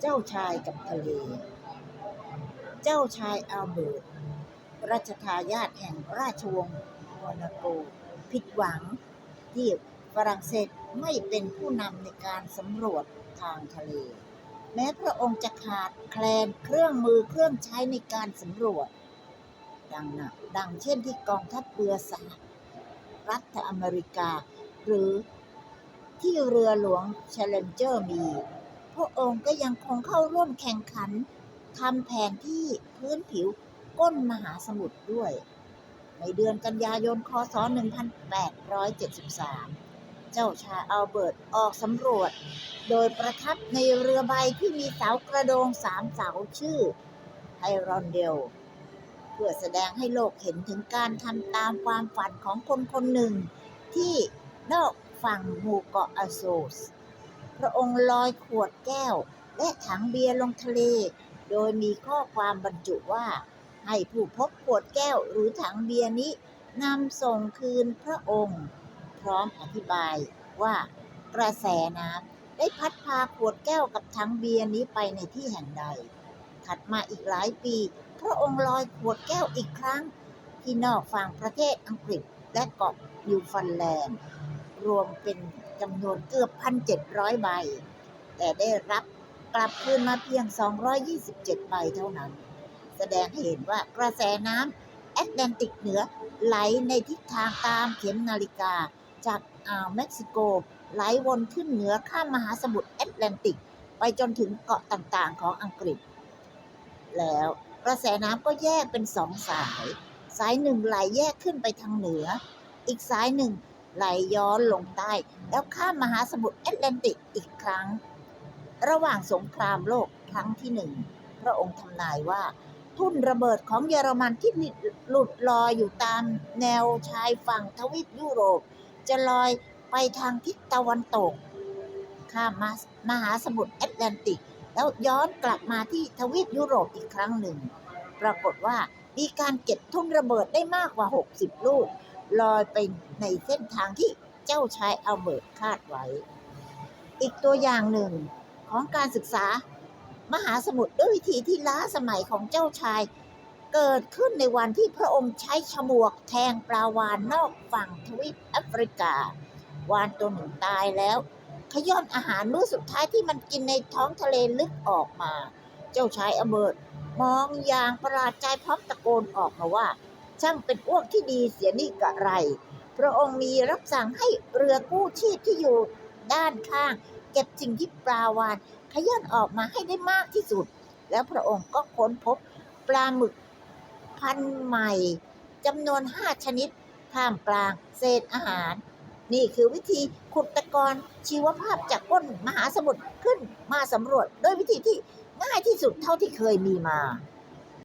เจ้าชายกับทะเล เจ้าชายอัลเบิร์ตรัชทายาทแห่งราชวงศ์โมนาโก ผิดหวังที่ฝรั่งเศสไม่เป็นผู้นำในการสำรวจทางทะเล แม้พระองค์จะขาดแคลนเครื่องมือเครื่องใช้ในการสำรวจ ดังนะดังเช่นที่กองทัพเรือสหรัฐอเมริกา หรือที่เรือหลวงเชลเลนเจอร์มี พระองค์ก็ยังคงเข้าร่วมแข่งขันทำแผนที่พื้นผิวก้นมหาสมุทรด้วย ในเดือนกันยายน คศ 1873 เจ้าชายอัลเบิร์ตออกสำรวจ โดยประทับในเรือใบที่มีเสากระโดงสามเสาชื่อไฮรอนเดล เพื่อแสดงให้โลกเห็นถึงการทำตามความฝันของคนคนหนึ่ง ที่นอกฝั่งหมู่เกาะอาโซส พระองค์ลอยขวดแก้ว และถังเบียร์ลงทะเล โดยมีข้อความบรรจุว่า ให้ผู้พบขวดแก้วหรือถังเบียร์นี้นำส่งคืนพระองค์ พร้อมอธิบายว่ากระแสน้ำได้พัดพาขวดแก้วกับถังเบียร์นี้ไปในที่แห่งใด ถัดมาอีกหลายปี พระองค์ลอยขวดแก้วอีกครั้ง ที่นอกฝั่งประเทศอังกฤษและเกาะนิวฟันแลนด์ รวมเป็น จำนวนเกือบ 1,700 ใบ แต่ได้รับกลับคืนมาเพียง 227 ใบเท่านั้น แสดงให้เห็นว่ากระแสน้ำแอตแลนติกเหนือไหลในทิศทางตามเข็มนาฬิกา จากอ่าวเม็กซิโก ไหลวนขึ้นเหนือข้ามมหาสมุทรแอตแลนติก ไปจนถึงเกาะต่างๆของอังกฤษ แล้วกระแสน้ำก็แยกเป็นสองสาย สายหนึ่งไหลแยกขึ้นไปทางเหนือ อีกสายหนึ่งไหลย้อนลงใต้ แล้วข้ามมหาสมุทรแอตแลนติกอีกครั้ง ระหว่างสงครามโลกครั้งที่หนึ่งพระองค์ทำนายว่า ทุ่นระเบิดของเยอรมันที่หลุดลอยอยู่ตามแนวชายฝั่งทวีปยุโรป จะลอยไปทางทิศตะวันตก ข้ามมหาสมุทรแอตแลนติก แล้วย้อนกลับมาที่ทวีปยุโรปอีกครั้งหนึ่ง ปรากฏว่ามีการเก็บทุ่นระเบิดได้มากกว่า 60 ลูกลอยไปในเส้นทางที่ เจ้าชายอัลเบิร์ตคาดไว้ อีกตัวอย่างหนึ่งของการศึกษา มหาสมุทรด้วยวิธีที่ล้าสมัยของเจ้าชาย เกิดขึ้นในวันที่พระองค์ใช้ฉมวกแทงปลาวานนอกฝั่งทวีปแอฟริกา วานตัวหนึ่งตายแล้วขย้อนอาหารมื้อสุดท้ายที่มันกินในท้องทะเลลึกออกมา เจ้าชายอเบิร์ตมองอย่างประหลาดใจพร้อมตะโกนออกมาว่า ช่างเป็นอ้วกที่ดีเสียนี่กะไร พระองค์มีรับสั่งให้เรือกู้ชีพที่อยู่ด้านข้าง เก็บสิ่งที่ปลาวานขย้อนออกมาให้ได้มากที่สุด แล้วพระองค์ก็ค้นพบปลาหมึกพันธุ์ใหม่จำนวนห้าชนิดท่ามกลางเศษอาหาร นี่คือวิธีขุดตะกอนชีวภาพจากก้นมหาสมุทรขึ้นมาสำรวจด้วยวิธีที่ง่ายที่สุดเท่าที่เคยมีมา